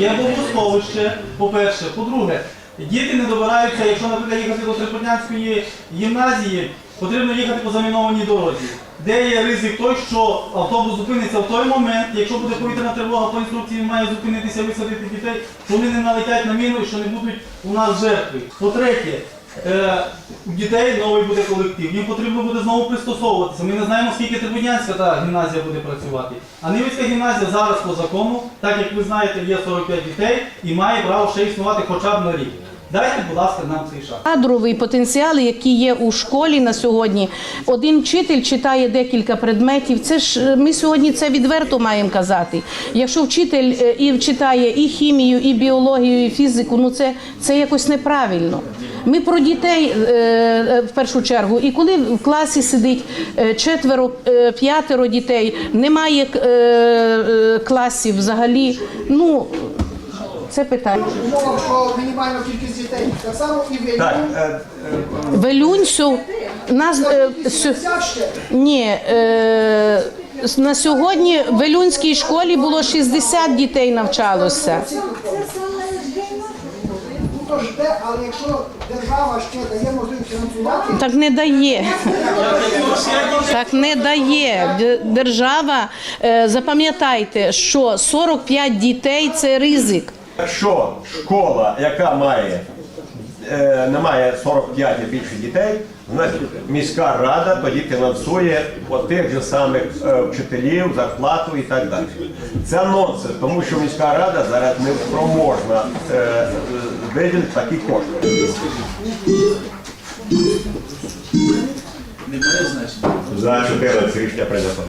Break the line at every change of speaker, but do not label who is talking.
Є бомбосховище, по-перше. По-друге, діти не добираються, якщо, наприклад, їхати до Триподнянської гімназії, потрібно їхати по замінованій дорозі. Де є ризик той, що автобус зупиниться в той момент, якщо буде повітряна тривога, по інструкції має зупинитися, висадити дітей, що вони не налетять на міну і що не будуть у нас жертви. По-третє, е, у дітей новий буде колектив, їм потрібно буде знову пристосовуватися. Ми не знаємо, скільки Трибунянська та гімназія буде працювати. А Нивицька гімназія зараз по закону, так як ви знаєте, є 45 дітей і має право ще існувати хоча б на рік. Дайте, будь ласка, нам цей шанс.
Кадровий потенціал, який є у школі на сьогодні. Один вчитель читає декілька предметів. Це ж е, ми сьогодні це відверто маємо казати. Якщо вчитель е, і читає і хімію, і біологію, і фізику, ну це, це якось неправильно. Ми про дітей е, в першу чергу. І коли в класі сидить четверо, п'ятеро дітей, немає класів взагалі. Ну це питання.
умовах, що мінімальна кількість дітей. Так само і ви.
Так, е,
Велюнцю нас е, сю- ні, е, на сьогодні в Велюнській школі було 60 дітей навчалося.
Ну де, але якщо держава ще дає можливість фінансувати,
Так не дає. Так не дає. Держава, е, запам'ятайте, що 45 дітей це ризик.
Якщо школа, яка має е, не має 45 і більше дітей, значить міська рада тоді фінансує тих же самих е, вчителів, зарплату і так далі. Це нонсенс, тому що міська рада зараз не спроможна е, виділити такі кошти. За 14 рішення прийнято.